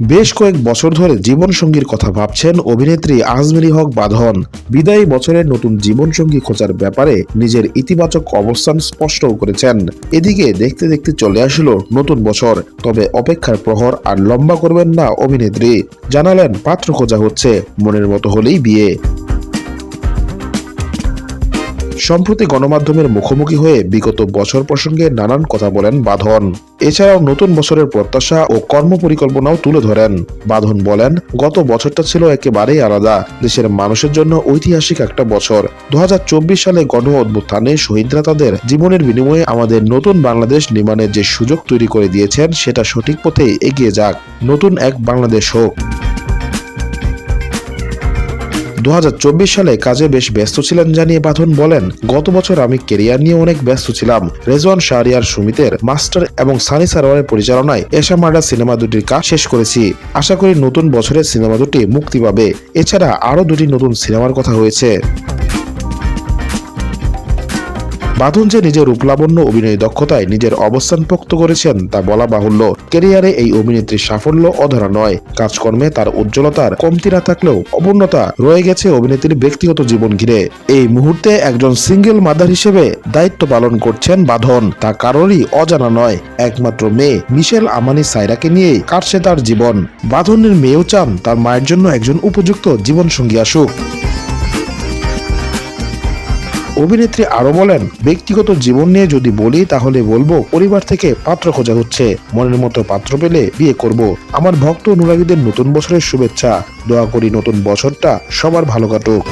বেশ কয়েক বছর ধরে জীবনসঙ্গীর কথা ভাবছেন অভিনেত্রী আজমেরি হক বাধন। বিদায়ী বছরের নতুন জীবনসঙ্গী খোঁজার ব্যাপারে নিজের ইতিবাচক অবস্থান স্পষ্ট করেছেন। এদিকে দেখতে দেখতে চলে আসলো নতুন বছর, তবে অপেক্ষার প্রহর আর লম্বা করবেন না অভিনেত্রী। জানালেন, পাত্র খোঁজা হচ্ছে, মনের মতো হলেই বিয়ে। সম্প্রতি গণমাধ্যমের মুখোমুখি হয়ে বিগত বছর প্রসঙ্গে নানান কথা বলেন বাঁধন। এছাড়াও নতুন বছরের প্রত্যাশা ও কর্মপরিকল্পনাও তুলে ধরেন। বাঁধন বলেন, গত বছরটা ছিল একেবারেই আলাদা, দেশের মানুষের জন্য ঐতিহাসিক একটা বছর। দু হাজার চব্বিশ সালে গণ অভ্যুত্থানে শহীদরা তাদের জীবনের বিনিময়ে আমাদের নতুন বাংলাদেশ নির্মাণের যে সুযোগ তৈরি করে দিয়েছেন, সেটা সঠিক পথে এগিয়ে যাক। নতুন এক বাংলাদেশ হোক। দু হাজার চব্বিশ সালে কাজে বেশ ব্যস্ত ছিলেন জানিয়ে বাঁধন বলেন, গত বছর আমি কেরিয়ার নিয়ে অনেক ব্যস্ত ছিলাম। রেজওয়ান শাহরিয়ার সুমিতের মাস্টার এবং সানি সারোয়ারের পরিচালনায় এশা মার্ডার সিনেমা দুটির কাজ শেষ করেছি। আশা করি নতুন বছরের সিনেমা দুটি মুক্তি পাবে। এছাড়া আরও দুটি নতুন সিনেমার কথা হয়েছে। বাঁধন যে নিজের রূপলাবণ্য অভিনয় দক্ষতায় নিজের অবস্থান পোক্ত করেছেন তা বলা বাহুল্য। ক্যারিয়ারে এই অভিনেত্রীর সাফল্য অধরা নয়। কাজকর্মে তার উজ্জ্বলতার কমতি না থাকলেও অপূর্ণতা রয়ে গেছে অভিনেত্রীর ব্যক্তিগত জীবন ঘিরে। এই মুহূর্তে একজন সিঙ্গেল মাদার হিসেবে দায়িত্ব পালন করছেন বাঁধন। তা কারোরই অজানা নয়। একমাত্র মেয়ে মিশেল আমানি সাইরাকে নিয়ে কাটছে তার জীবন। বাঁধনের মেয়েও চান তার মায়ের জন্য একজন উপযুক্ত জীবনসঙ্গী আসুক। অভিনেত্রী আরও বলেন, ব্যক্তিগত জীবন নিয়ে যদি বলি, তাহলে বলব পরিবার থেকে পাত্র খোঁজা হচ্ছে। মনের মতো পাত্র পেলে বিয়ে করব। আমার ভক্ত অনুরাগীদের নতুন বছরের শুভেচ্ছা। দোয়া করি নতুন বছরটা সবার ভালো কাটুক।